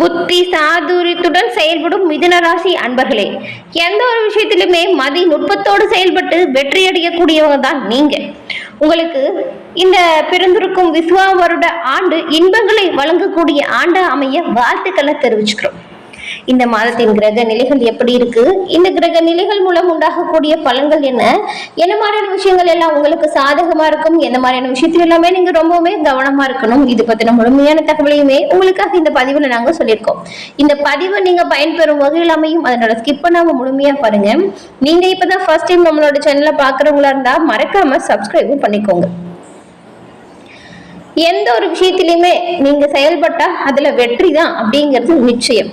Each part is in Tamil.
புத்தி சாதுரியத்துடன் செயல்படும் மிதுன ராசி அன்பர்களே எந்த ஒரு விஷயத்திலுமே மதி நுட்பத்தோடு செயல்பட்டு வெற்றி அடையக்கூடியவங்க தான் நீங்க. உங்களுக்கு இந்த பிறந்திருக்கும் விஸ்வா வருட ஆண்டு இன்பங்களை வழங்கக்கூடிய ஆண்டு அமைய வாழ்த்துக்களை தெரிவிச்சுக்கிறோம். இந்த மாதத்தின் கிரக நிலைகள் எப்படி இருக்கு? இந்த கிரக நிலைகள் மூலம் உண்டாகக்கூடிய பலன்கள் என்ன? என்ன மாதிரியான விஷயங்கள் எல்லாம் உங்களுக்கு சாதகமா இருக்கும்? எந்த மாதிரியான விஷயத்துல எல்லாமே நீங்க ரொம்பவுமே கவனமா இருக்கணும். இது பத்தின முழுமையான தகவலையுமே உங்களுக்காக இந்த பதிவுல நாங்க சொல்லியிருக்கோம். இந்த பதிவு நீங்க பயன்பெறும் வகையில் அமையும். அதனோட ஸ்கிப் பண்ணாம முழுமையா பாருங்க. நீங்க இப்பதான் ஃபர்ஸ்ட் டைம் நம்மளோட சேனலை பாக்குறவங்களா இருந்தா மறக்காம சப்ஸ்கிரைபும் பண்ணிக்கோங்க. எந்த ஒரு விஷயத்திலையுமே நீங்க செயல்பட்டா அதுல வெற்றி தான் அப்படிங்கிறது நிச்சயம்.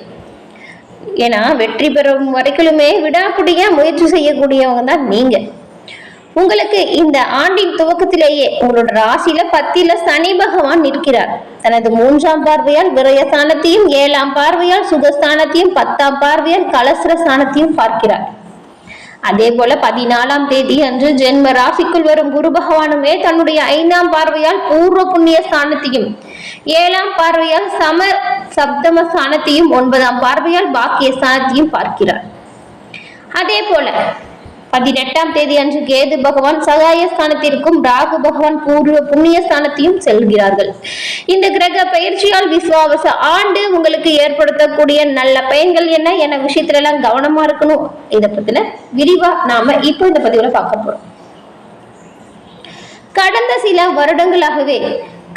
ஏன்னா வெற்றி பெறும் வரைக்குமே விடாப்பிடியா முயற்சி செய்யக்கூடியவங்க தான் நீங்க. உங்களுக்கு இந்த ஆண்டின் துவக்கத்திலேயே உங்களோட ராசியில பத்தில சனி பகவான் நிற்கிறார். தனது மூன்றாம் பார்வையால் விரயஸ்தானத்தையும் ஏழாம் பார்வையால் சுகஸ்தானத்தையும் பத்தாம் பார்வையால் கலசர ஸ்தானத்தையும் பார்க்கிறார். அதே போல பதினாலாம் தேதி அன்று ஜென்ம ராசிக்குள் வரும் குரு பகவானுமே தன்னுடைய ஐந்தாம் பார்வையால் பூர்வ புண்ணிய ஸ்தானத்தையும் ஏழாம் பார்வையால் சம சப்தம ஸ்தானத்தையும் ஒன்பதாம் பார்வையால் பாக்கிய ஸ்தானத்தையும் பார்க்கிறார். அதே போல பதினெட்டாம் தேதி அன்று கேது பகவான் சகாயஸ்தானத்திற்கும் ராகு பகவான் பூர்வ புண்ணியஸ்தானத்தையும் செல்கிறார்கள். இந்த கிரக பயிற்சியால் விசுவாவச ஆண்டு உங்களுக்கு ஏற்படுத்தக்கூடிய நல்ல பயன்கள் என்ன? என விஷயத்துல எல்லாம் கவனமா இருக்கணும். இதை பத்தின விரிவா நாம இப்போ இந்த பதிவுல பார்க்க போறோம். கடந்த சில வருடங்களாகவே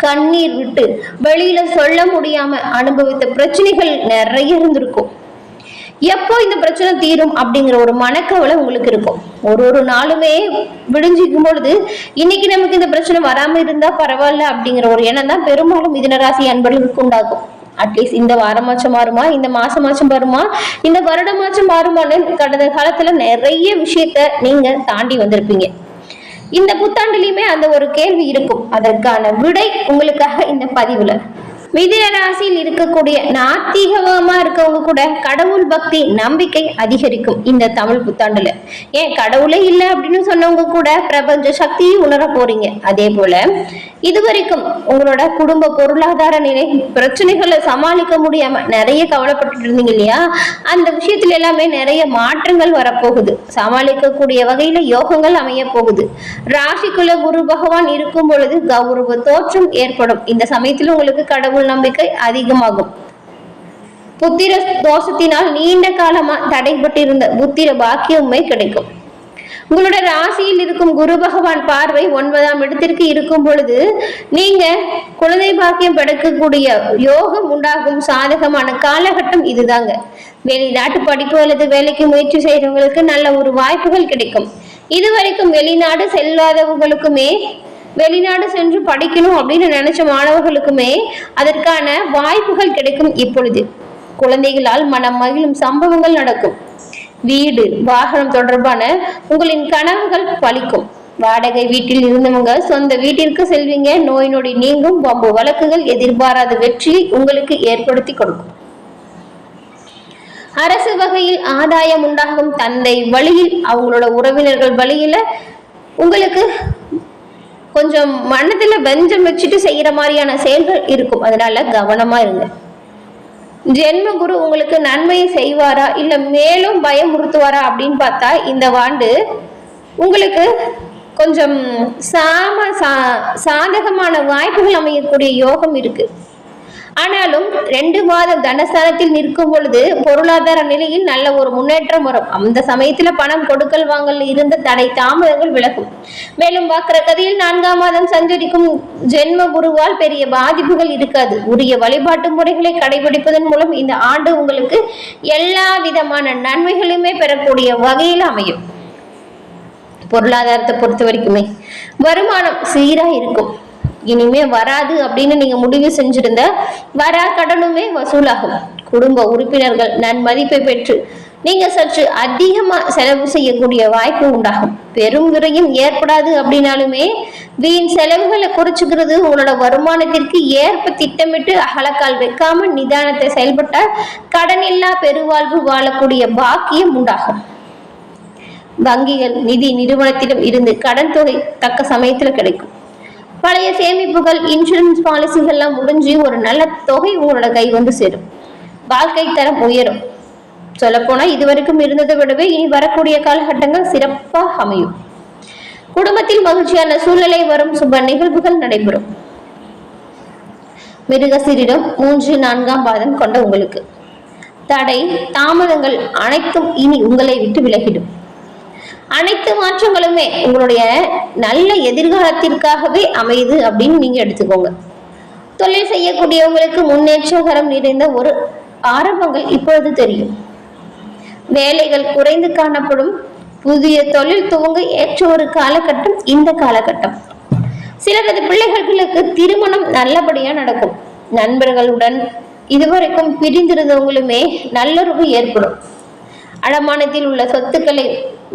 கண்ணீர் விட்டு வெளியில சொல்ல முடியாம அனுபவித்த பிரச்சனைகள் நிறைய இருந்திருக்கும். எப்போ இந்த பிரச்சனை தீரும் அப்படிங்கிற ஒரு மனக்கவலை உங்களுக்கு இருக்கும். ஒரு ஒரு நாளுமே விடிஞ்சிக்கும் பொழுது இன்னைக்கு நமக்கு இந்த பிரச்சனை வராம இருந்தா பரவாயில்ல அப்படிங்கிற ஒரு எண்ணம் தான் பெரும்பாலும் மிதனராசி அன்பர்களுக்கு உண்டாகும். அட்லீஸ்ட் இந்த வாரமாச்சும் மாறுமா இந்த மாசமாச்சும் வருமா இந்த வருடமாச்சும் மாறுமான்னு கடந்த காலத்துல நிறைய விஷயத்த நீங்க தாண்டி வந்திருப்பீங்க. இந்த புத்தாண்டுலயுமே அந்த ஒரு கேள்வி இருக்கும். அதற்கான விடை உங்களுக்காக இந்த பதிவுல. மிதிர ராசியில் இருக்கக்கூடிய நாத்திகமா இருக்கவங்க கூட கடவுள் பக்தி நம்பிக்கை அதிகரிக்கும் இந்த தமிழ் புத்தாண்டுல. ஏன் கடவுளே இல்லை அப்படின்னு சொன்னவங்க கூட பிரபஞ்ச சக்தியை உணர போறீங்க. அதே போல இதுவரைக்கும் உங்களோட குடும்ப பொருளாதார நிலை பிரச்சனைகளை சமாளிக்க முடியாம நிறைய கவலைப்பட்டு இருந்தீங்க இல்லையா? அந்த விஷயத்துல எல்லாமே நிறைய மாற்றங்கள் வரப்போகுது. சமாளிக்கக்கூடிய வகையில யோகங்கள் அமைய போகுது. ராசிக்குள்ள குரு பகவான் இருக்கும் பொழுது கௌரவ தோற்றம் ஏற்படும். இந்த சமயத்துல உங்களுக்கு கடவுள் நம்பிக்கை அதிகமாகும். புத்திர தோஷத்தினால் நீண்ட காலமா தடைப்பட்டிருந்த புத்திர பாக்கியமுமே கிடைக்கும். உங்களோட ராசியில் இருக்கும் குரு பகவான் பார்வை ஒன்பதாம் இடத்திற்கு இருக்கும் பொழுது நீங்க குழந்தை பாக்கியம் படைக்கக்கூடிய யோகம் உண்டாகும் சாதகமான காலகட்டம் இதுதாங்க. வெளிநாட்டு படிப்பு அல்லது வேலைக்கு முயற்சி செய்யறவங்களுக்கு நல்ல ஒரு வாய்ப்புகள் கிடைக்கும். இதுவரைக்கும் வெளிநாடு செல்லாதவங்களுக்குமே வெளிநாடு சென்று படிக்கணும் அப்படின்னு நினைச்ச மாணவர்களுக்குமே அதற்கான வாய்ப்புகள் கிடைக்கும் இப்பொழுது. குழந்தைகளால் மனம் மகிழும் சம்பவங்கள் நடக்கும். வீடு வாகனம் தொடர்பான உங்களின் கனவுகள் பலிக்கும். வாடகை வீட்டில் இருந்தவங்க சொந்த வீட்டிற்கு செல்வீங்க. நோய் நொடி நீங்கும். வம்பு வழக்குகள் எதிர்பாராத வெற்றியை உங்களுக்கு ஏற்படுத்தி கொடுக்கும். அரசு வகையில் ஆதாயம் உண்டாகும் தந்தை வழியில் அவங்களோட உறவினர்கள் வழியில உங்களுக்கு கொஞ்சம் மனதுல வெஞ்சம் வச்சுட்டு செய்யற மாதிரியான செயல்கள் இருக்கும். அதனால கவனமா இருங்க. ஜென்ம குரு உங்களுக்கு நன்மையை செய்வாரா? இல்ல மேலும் பயமுறுத்துவாரா அப்படின்னு பார்த்தா இந்த ஆண்டு உங்களுக்கு கொஞ்சம் சாம சா சாதகமான வாய்ப்புகள் அமையக்கூடிய யோகம் இருக்கு. ஆனாலும் ரெண்டு மாதம் தனஸ்தானத்தில் நிற்கும் பொழுது பொருளாதார நிலையில் நல்ல ஒரு முன்னேற்றம் வரும். அந்த சமயத்துல பணம் கொடுக்கல் வாங்கல் இருந்த தடை தாமதங்கள் விலகும். மேலும் வக்கர கதையில் நான்காம் மாதம் சஞ்சரிக்கும் ஜென்ம குருவால் பெரிய பாதிப்புகள் இருக்காது. உரிய வழிபாட்டு முறைகளை கடைபிடிப்பதன் மூலம் இந்த ஆண்டு உங்களுக்கு எல்லா விதமான நன்மைகளுமே பெறக்கூடிய வகையில் அமையும். பொருளாதாரத்தை பொறுத்த வரைக்குமே வருமானம் சீராக இருக்கும். இனிமே வராது அப்படின்னு நீங்க முடிவு செஞ்சிருந்த வரா கடனுமே வசூலாகும். குடும்ப உறுப்பினர்கள் நன்மதிப்பை பெற்று நீங்க சற்று அதிகமா செலவு செய்யக்கூடிய வாய்ப்பு உண்டாகும். பெரும் விரையும் ஏற்படாது அப்படின்னாலுமே வீண் செலவுகளை குறைச்சுக்கிறது உங்களோட வருமானத்திற்கு ஏற்ப திட்டமிட்டு அகலக்கால் வைக்காம நிதானத்தை செயல்பட்டால் கடனில்லா பெருவாழ்வு வாழக்கூடிய பாக்கியம் உண்டாகும். வங்கிகள் நிதி நிறுவனத்திடம் இருந்து கடன் தொகை தக்க சமயத்துல கிடைக்கும். பழைய சேமிப்புகள் இன்சூரன்ஸ் பாலிசிகள்லாம் முடிஞ்சு ஒரு நல்ல தொகை உங்களோட கை வந்து சேரும். வாழ்க்கை தரம் உயரும். சொல்லப்போனால் இதுவரைக்கும் இருந்ததை விடவே இனி வரக்கூடிய காலகட்டங்கள் சிறப்பாக அமையும். குடும்பத்தில் மகிழ்ச்சியான சூழ்நிலை வரும். சுப நிகழ்வுகள் நடைபெறும். மிருகசிரிடம் மூன்று நான்காம் பாதம் கொண்ட உங்களுக்கு. தடை தாமதங்கள் அனைத்தும் இனி உங்களை விட்டு விலகிடும். அனைத்து மாற்றங்களுமே உங்களுடைய நல்ல எதிர்காலத்திற்காகவே அமையுது அப்படின்னு நீங்க எடுத்துக்கோங்க. தொழில் செய்யக்கூடியவங்களுக்கு முன்னேற்றகரம் நிறைந்த ஒரு ஆரம்பங்கள் இப்பொழுது தெரியும். வேலைகள் குறைந்து காணப்படும். புதிய தொழில் துவங்க ஏற்ற ஒரு காலகட்டம் இந்த காலகட்டம். சிலரது பிள்ளைகளுக்கு திருமணம் நல்லபடியா நடக்கும். நண்பர்களுடன் இதுவரைக்கும் பிரிந்திருந்தவங்களுமே நல்லுறவு ஏற்படும். அடமானத்தில் உள்ள சொத்துக்களை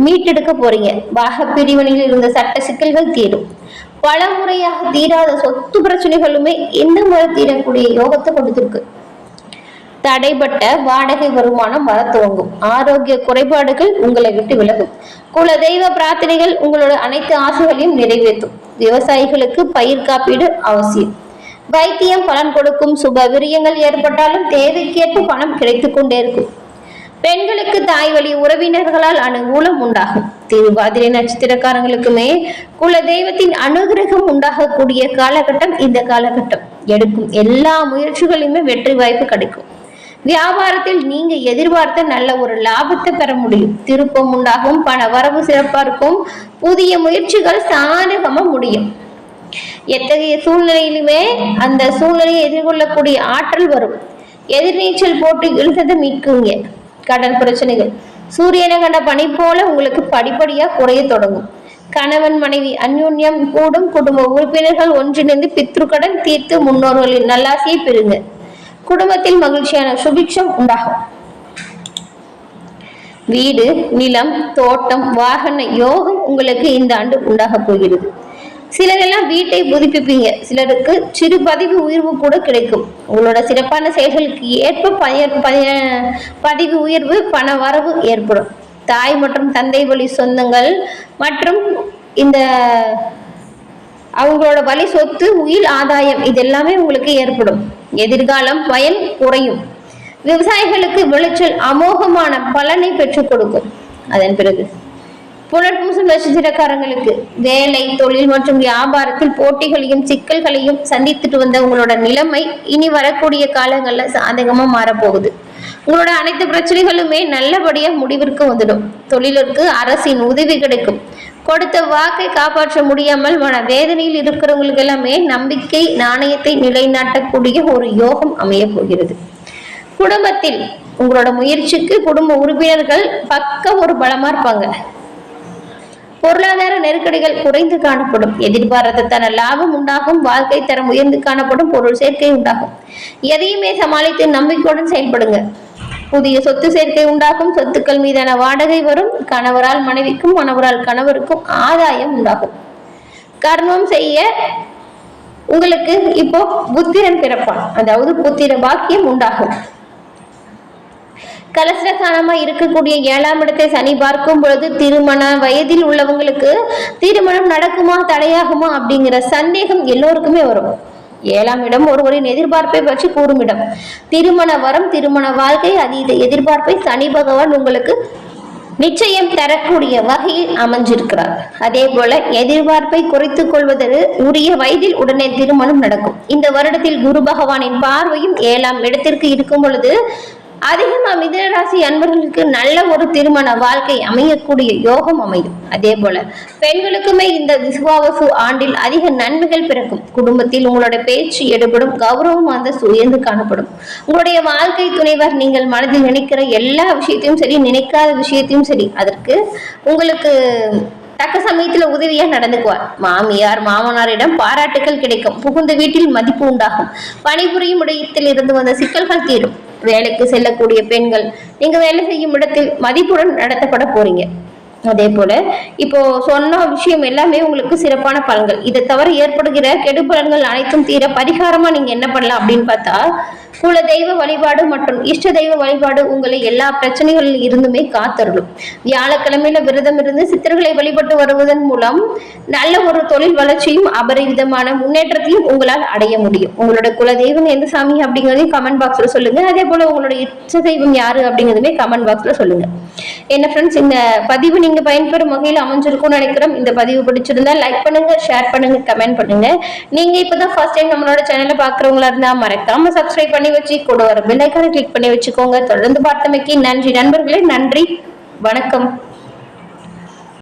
மீட்டெடுக்க போறீங்க. பாக பிரிவினையில் இருந்த சட்ட சிக்கல்கள் தீரும். பல முறையாக தீராத சொத்து பிரச்சனைகளுமே இந்த முறை தீரக்கூடிய யோகத்தை கொடுத்திருக்கு. தடைப்பட்ட வாடகை வருமானம் வர துவங்கும். ஆரோக்கிய குறைபாடுகள் உங்களை விட்டு விலகும். குல தெய்வ பிரார்த்தனைகள் உங்களோட அனைத்து ஆசைகளையும் நிறைவேற்றும். விவசாயிகளுக்கு பயிர் காப்பீடு அவசியம். வைத்தியம் பலன் கொடுக்கும் சுப விரியங்கள் ஏற்பட்டாலும் தேவைக்கேற்ப பணம் கிடைத்து கொண்டே இருக்கும். பெண்களுக்கு தாய் வழி உறவினர்களால் அனுகூலம் உண்டாகும். திருவாதிரை நட்சத்திரக்காரங்களுக்குமே குல தெய்வத்தின் அனுகிரகம் உண்டாகக்கூடிய காலகட்டம் இந்த காலகட்டம். எடுக்கும் எல்லா முயற்சிகளையுமே வெற்றி வாய்ப்பு கிடைக்கும். வியாபாரத்தில் நீங்க எதிர்பார்த்த நல்ல ஒரு லாபத்தை பெற முடியும். திருப்பம் உண்டாகும் பண வரவு சிறப்பா இருக்கும். புதிய முயற்சிகள் சாதகமா முடியும். எத்தகைய சூழ்நிலையிலுமே அந்த சூழ்நிலையை எதிர்கொள்ளக்கூடிய ஆற்றல் வரும். எதிர்நீச்சல் போட்டு இழுத்ததை மீட்குங்க. கடன் பிரச்சனைகள். சூரியனை கண்ட பனி போல உங்களுக்கு படிப்படியா குறைய தொடங்கும். கணவன் மனைவி அந்யோன்யம் கூடும் குடும்ப உறுப்பினர்கள் ஒன்றிணைந்து பித்ருக்கடன் தீர்த்து முன்னோர்களின் நல்லாசியை பெறுங்க. குடும்பத்தில் மகிழ்ச்சியான சுபிக்ஷம் உண்டாகும். வீடு நிலம் தோட்டம் வாகன யோகம் உங்களுக்கு இந்த ஆண்டு உண்டாக போகிறது. சிலரெல்லாம் வீட்டை புதுப்பிப்பீங்க. சிலருக்கு சிறு பதிவு உயர்வு கூட கிடைக்கும். உங்களோட சிறப்பான செயல்களுக்கு ஏற்ப பய- பதிவு உயர்வு பண வரவு ஏற்படும். தாய் மற்றும் தந்தை வழி சொந்தங்கள் மற்றும் இந்த அவங்களோட வழி சொத்து உயிர் ஆதாயம் இது எல்லாமே உங்களுக்கு ஏற்படும். எதிர்காலம் பயன் குறையும். விவசாயிகளுக்கு விளைச்சல் அமோகமான பலனை பெற்றுக் கொடுக்கும். அதன் பிறகு புனர்பூசம் நட்சத்திரக்காரங்களுக்கு வேலை தொழில் மற்றும் வியாபாரத்தில் போட்டிகளையும் சிக்கல்களையும் சந்தித்துட்டு வந்த உங்களோட நிலைமை இனி வரக்கூடிய காலங்கள்ல சாதகமா மாறப்போகுது. உங்களோட அனைத்து பிரச்சனைகளுமே நல்லபடியா முடிவிற்கு வந்துடும். தொழிலுக்கு அரசின் உதவி கிடைக்கும். கொடுத்த வாக்கை காப்பாற்ற முடியாமல் மன வேதனையில் இருக்கிறவங்களுக்கு எல்லாமே நம்பிக்கை நாணயத்தை நிலைநாட்டக்கூடிய ஒரு யோகம் அமைய போகிறது. குடும்பத்தில் உங்களோட முயற்சிக்கு குடும்ப உறுப்பினர்கள் பக்க ஒரு பலமா இருப்பாங்க. பொருளாதார நெருக்கடிகள் குறைந்து காணப்படும். எதிர்பாராத லாபம் உண்டாகும். வாழ்க்கை தரம் உயர்ந்து காணப்படும். பொருள் சேர்க்கை உண்டாகும். எதையுமே சமாளித்து நம்பிக்கையுடன் செயல்படுங்க. புதிய சொத்து சேர்க்கை உண்டாகும். சொத்துக்கள் மீதான வாடகை வரும். கணவரால் மனைவிக்கும் மணவரால் கணவருக்கும் ஆதாயம் உண்டாகும். கர்மம் செய்ய உங்களுக்கு இப்போ புத்திரன் பிறப்பான். அதாவது புத்திர பாக்கியம் உண்டாகும். கலசரசானமா இருக்கக்கூடிய ஏழாம் இடத்தை சனி பார்க்கும் பொழுது திருமண வயதில் உள்ளவங்களுக்கு திருமணம் நடக்குமா தடையாகுமா அப்படிங்கிற சந்தேகம் எல்லோருக்குமே வரும். ஏழாம் இடம் ஒருவரின் எதிர்பார்ப்பை பற்றி கூறும் இடம். திருமண வரம் திருமண வாழ்க்கை அதீத எதிர்பார்ப்பை சனி பகவான் உங்களுக்கு நிச்சயம் தரக்கூடிய வகையில் அமைஞ்சிருக்கிறார். அதே போல எதிர்பார்ப்பை குறைத்துக் கொள்வதற்கு உரிய வயதில் உடனே திருமணம் நடக்கும். இந்த வருடத்தில் குரு பகவானின் பார்வையும் ஏழாம் இடத்திற்கு இருக்கும் பொழுது அதிகமா மிதனராசி அன்பர்களுக்கு நல்ல ஒரு திருமண வாழ்க்கை அமையக்கூடிய யோகம் அமையும். அதே போல பெண்களுக்குமே இந்த விசுவாவசு ஆண்டில் அதிக நன்மைகள் பிறக்கும். குடும்பத்தில் உங்களோட பேச்சு எடுபடும் கௌரவம் அந்த சுயந்து காணப்படும். உங்களுடைய வாழ்க்கை துணைவர் நீங்கள் மனதில் நினைக்கிற எல்லா விஷயத்தையும் சரி நினைக்காத விஷயத்தையும் சரி அதற்கு உங்களுக்கு தக்க சமயத்துல உதவியா நடந்துக்குவார். மாமியார் மாமனாரிடம் பாராட்டுகள் கிடைக்கும். புகுந்த வீட்டில் மதிப்பு உண்டாகும். பணிபுரியும் இடத்தில் இருந்து வந்த சிக்கல்கள் தீரும். வேலைக்கு செல்லக்கூடிய பெண்கள் நீங்க வேலை செய்யும் இடத்தில் மதிப்புடன் நடத்தப்பட போறீங்க. அதே போல இப்போ சொன்ன விஷயம் எல்லாமே உங்களுக்கு சிறப்பான பலன்கள். இதை தவிர ஏற்படுகிற கெடுபலன்கள் அனைத்தும் தீர பரிகாரமா நீங்க என்ன பண்ணலாம் அப்படின்னு பார்த்தா குல தெய்வ வழிபாடு மற்றும் இஷ்ட தெய்வ வழிபாடு உங்களை எல்லா பிரச்சனைகளில் இருந்துமே காத்தருளும். வியாழக்கிழமையில விரதம் இருந்து சித்தர்களை வழிபட்டு வருவதன் மூலம் நல்ல ஒரு தொழில் வளர்ச்சியும் அபரிவிதமான முன்னேற்றத்தையும் உங்களால் அடைய முடியும். உங்களோட குல தெய்வம் எந்த சாமி அப்படிங்கிறதையும் கமெண்ட் பாக்ஸ்ல சொல்லுங்க. அதே போல உங்களோட இஷ்ட தெய்வம் யாரு அப்படிங்கிறதுமே கமெண்ட் பாக்ஸ்ல சொல்லுங்க. என்ன ஃப்ரெண்ட்ஸ் இந்த பதிவு நீங்க பயன்பெறும் வகையில் அமைஞ்சிருக்கும்னு நினைக்கிறோம். இந்த பதிவு பிடிச்சிருந்தா லைக் பண்ணுங்க ஷேர் பண்ணுங்க கமெண்ட் பண்ணுங்க. நீங்க இப்பதான் ஃபர்ஸ்ட் டைம் நம்மளோட சேனலை பாக்குறவங்களா இருந்தா மறக்காம சப்ஸ்கிரைப் பண்ணி வச்சு கூட வர பெல் ஐக்கானை கிளிக் பண்ணி வச்சுக்கோங்க. தொடர்ந்து பார்த்தமைக்கு நன்றி. நண்பர்களே நன்றி. வணக்கம்.